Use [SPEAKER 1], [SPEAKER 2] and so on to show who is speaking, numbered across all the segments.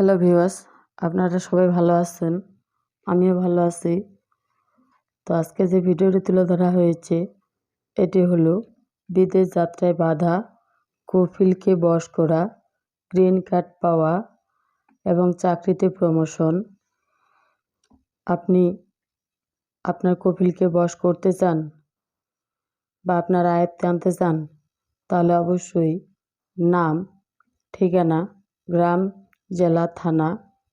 [SPEAKER 1] Hello viewers আপনারা সবাই ভালো আছেন? আমিও ভালো আছি। তো আজকে যে ভিডিওটি তুলে ধরা হয়েছে, এটি হলো বিদেশ যাত্রায় বাধা কফিলকে বশ করা, গ্রিন কার্ড পাওয়া এবং চাকরিতে প্রমোশন। আপনি আপনার কফিলকে বশ করতে চান বা আপনার আয়ত্তে আনতে চান, তাহলে অবশ্যই নাম, ঠিকানা, গ্রাম জেলা, থানা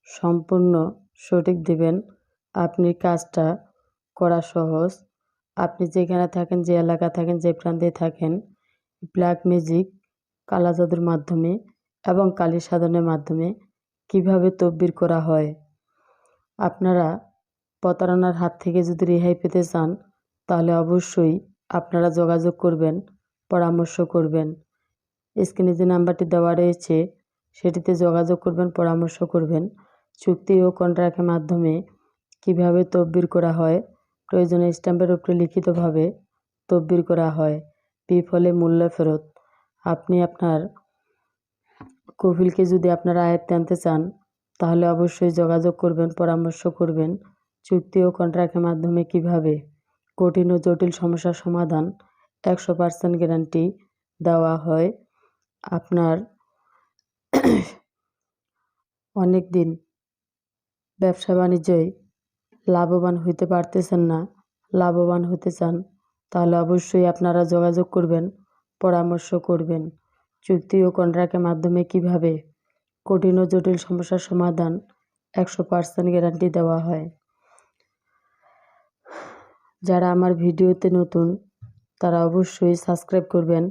[SPEAKER 1] সম্পূর্ণ সঠিক দেবেন। আপনি কাজটা করা সহজ। আপনি যেখানে থাকেন, যে এলাকা থাকেন, যে প্রান্তে থাকেন, ব্ল্যাক ম্যাজিক, কালা জাদুর মাধ্যমে এবং কালী সাধনের মাধ্যমে কীভাবে তদবির করা হয়? আপনারা প্রতারণার হাত থেকে যদি রেহাই পেতে চান, তাহলে অবশ্যই আপনারা যোগাযোগ করবেন, পরামর্শ করবেন। স্ক্রিনে যে নাম্বারটি দেওয়া রয়েছে সেটিতে যোগাযোগ করবেন, পরামর্শ করবেন। চুক্তি ও কন্ট্রাক্টের মাধ্যমে কীভাবে তদবির করা হয়? প্রয়োজনে স্ট্যাম্পের উপরে লিখিতভাবে তদবির করা হয়। বিফলে মূল্য ফেরত। আপনি আপনার কফিলকে যদি আপনারা আয়ত্তে আনতে চান, তাহলে অবশ্যই যোগাযোগ করবেন, পরামর্শ করবেন। চুক্তি ও কন্ট্রাক্টের মাধ্যমে কীভাবে কঠিন ও জটিল সমস্যার সমাধান একশো পার্সেন্ট গ্যারান্টি দেওয়া হয়? আপনার অনেক দিন ব্যবসা বাণিজ্যই লাভবান হইতে পারতেছেন না, লাভবান হতে চান, তাহলে অবশ্যই আপনারা যোগাযোগ করবেন, পরামর্শ করবেন। চুক্তি ও কন্ট্রাক্টের মাধ্যমে কীভাবে কঠিন ও জটিল সমস্যার সমাধান একশো পার্সেন্ট গ্যারান্টি দেওয়া হয়। যারা আমার ভিডিওতে নতুন, তারা অবশ্যই সাবস্ক্রাইব করবেন,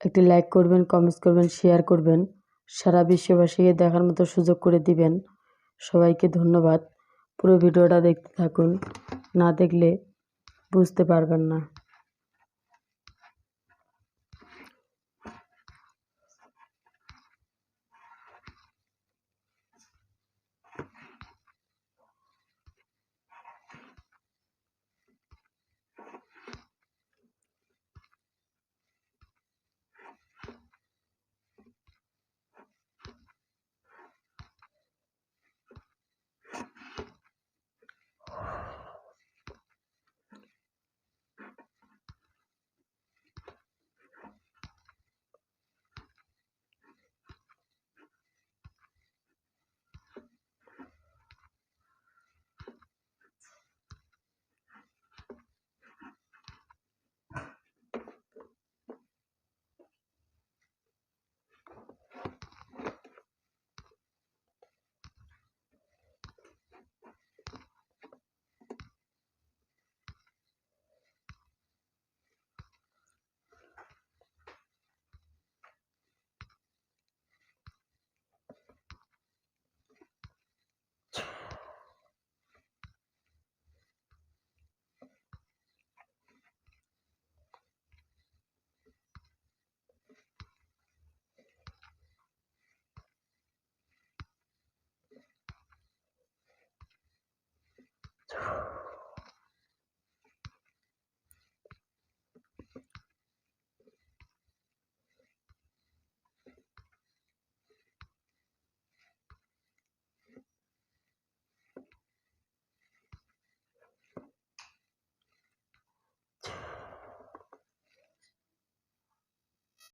[SPEAKER 1] একটি লাইক করবেন, কমেন্টস করবেন, শেয়ার করবেন। সারা বিশ্ববাসীকে দেখার মতো সুযোগ করে দিবেন। সবাইকে ধন্যবাদ। পুরো ভিডিওটা দেখতে থাকুন। না দেখলে বুঝতে পারবেন না।